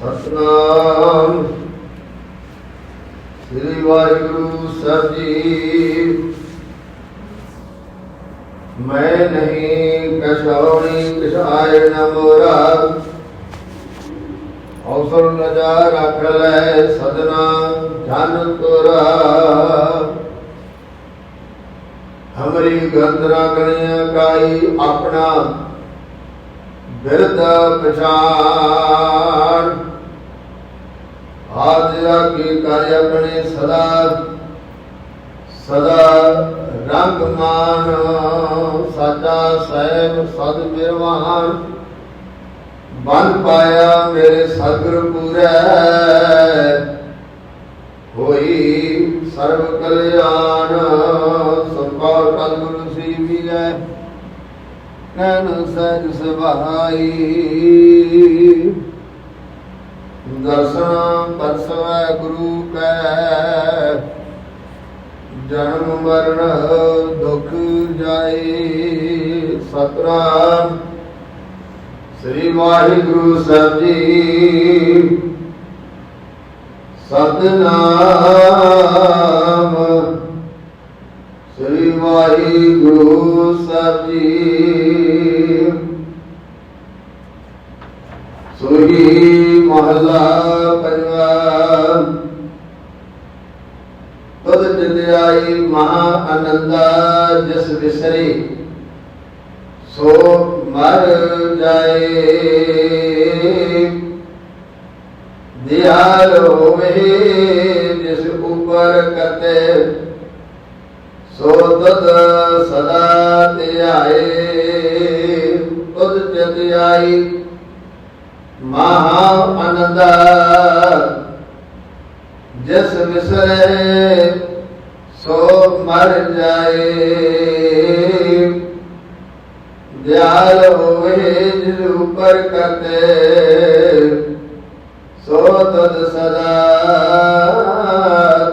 ਸਤਨਾਮ। ਸ੍ਰੀ ਵਾਹਿਗੁਰੂ ਸਾਹਿਬ ਜੀ, ਮੈਂ ਨਹੀਂ ਕਛਾਉਣੀ ਕਛਾਇ ਨ ਮੋਰਾ। ਅਵਸਰ ਨਜਾ ਰੱਖ ਲੈ ਸਦਨਾ ਧਨ ਤੋਰਾ। ਹਮਰੀ ਗੰਦਰਾ ਗਣਿਆ ਕਾਈ ਆਪਣਾ ਬਿਰਦ ਪਛਾਣ। ਆਦਿਆ ਕੀ ਕਰ ਆਪਣੇ ਸਦਾ ਸਦਾ ਰੰਗ ਮਾਨ। ਸਾਚਾ ਸਹਿਬ ਸਦ ਮਿਰਵਾਨ ਬਨ ਪਾਇਆ ਮੇਰੇ ਸਤਿਗੁਰ ਪੂਰੈ। ਹੋਈ ਸਰਬ ਕਲਿਆਣ। ਸੰਪਾਲ ਕਲਗੁਰ ਸੀ ਵੀਐ ਨੈਣ ਸਹਿਜ ਸੁਭਾਈ। ਦਰਸ਼ਨ ਪਰਸਵੈ ਗੁਰੂ ਕੈ, ਜਨਮ ਮਰਨ ਦੁਖ ਜਾਏ ਸਤਨਾਮ। ਸ੍ਰੀ ਵਾਹਿਗੁਰੂ ਸਾਹਿਬ ਜੀ, ਸਤਨਾਮ। ਸ੍ਰੀ ਵਾਹਿਗੁਰੂ ਸਾਹਿਬ ਜੀ ਸੋਹੀ ਮਹਲਾ ਪੰਜਵਾ। ਤਦ ਜਦਿਆਈ ਮਹਾ ਆਨੰਦਾ ਜਿਸ ਵਿਸਰੇ ਸੋ ਮਰ ਜਾਏ। ਦਿਆਲ ਹੋਵੇ ਜਿਸ ਉਪਰ ਕਤੇ, ਸੋ ਤਦ ਸਦਾ ਧਿਆਏ। ਤੁਧ ਜਦਿਆਈ ਮਹਾ ਆਨੰਦਾ ਜਿਸ ਵਿਸਰੇ ਸੋ ਮਰ ਜਾਏ। ਦਿਆਲ ਹੋਵੇ ਜਿਸ ਉਪਰ ਕਰਤੇ। ਸੋ ਤਦ ਸਦਾ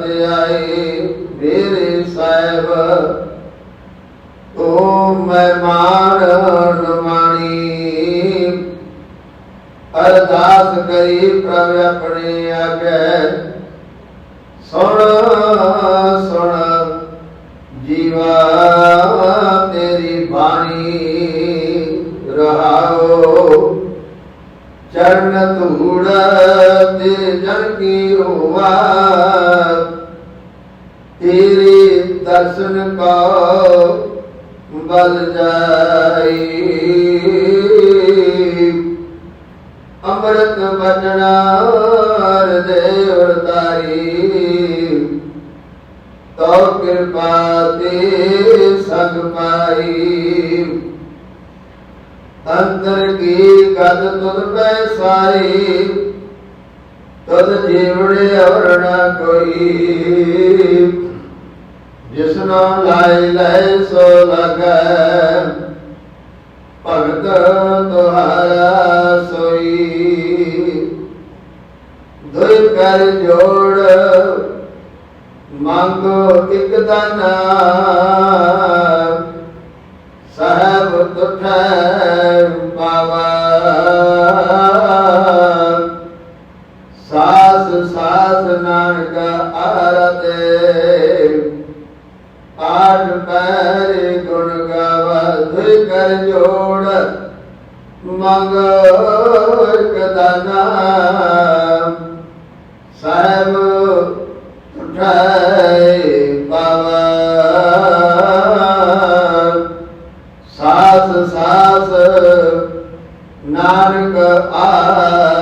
ਧਿਆਈ ਮੇਰੇ ਸਾਹਿਬ। ਓ ਮਹਿਮਾਨ ਅਰਦਾਸ ਕਰੀ ਪ੍ਰਭ ਆਪਣੇ ਆਗੇ ਸੁਣ ਸੁਣ ਜੀਵਾ ਤੇਰੀ ਬਾਣੀ ਰਹਾਓ ਚਰਨ ਧੂੜ ਤੇ ਜਨ ਕੀ ਹੋਵਾ ਤੇਰੇ ਦਰਸ਼ਨ ਕੋ ਬਲ ਜਾਈ। ਅੰਮ੍ਰਿਤ ਬਚਨਾ ਹਿਰਦੇ ਉਰਤਾਰੀ ਕਿਰਪਾ ਤੇ ਸੰਗ ਪਾਈ। ਅੰਦਰ ਕੀ ਗਦ ਤੁਧ ਪੈ ਸਾਰੀ। ਤਦ ਜੀਵੜੇ ਔਰ ਨਾ ਕੋਈ। ਜਿਸ ਨਾਮ ਲਾਇ ਲੈ ਸੋ ਲਗੈ। ਭਗਤ ਤੁਹਾਰਾ ਸੋਈ ਕਰ ਜੋੜ। ਮੰਗੋ ਇਕ ਦਾਨਾ ਸਹਿਬ ਤੁਠੈ ਪਾਵਾ। ਸਾਸ ਸਾਸ ਨਾਨਕ ਆਰਤੇ। ਆਠ ਪੈਰ ਗੁਣ ਗਾਵਾ ਦੁਇ ਕਰ ਜੋੜ। ਮੰਗ ਇਕ ਦਾਨਾ ਸਾਹਿਬ ਉਠਾਏ ਪਾਵਾ ਸਾਸ ਸਾਸ ਨਾਨਕ ਆ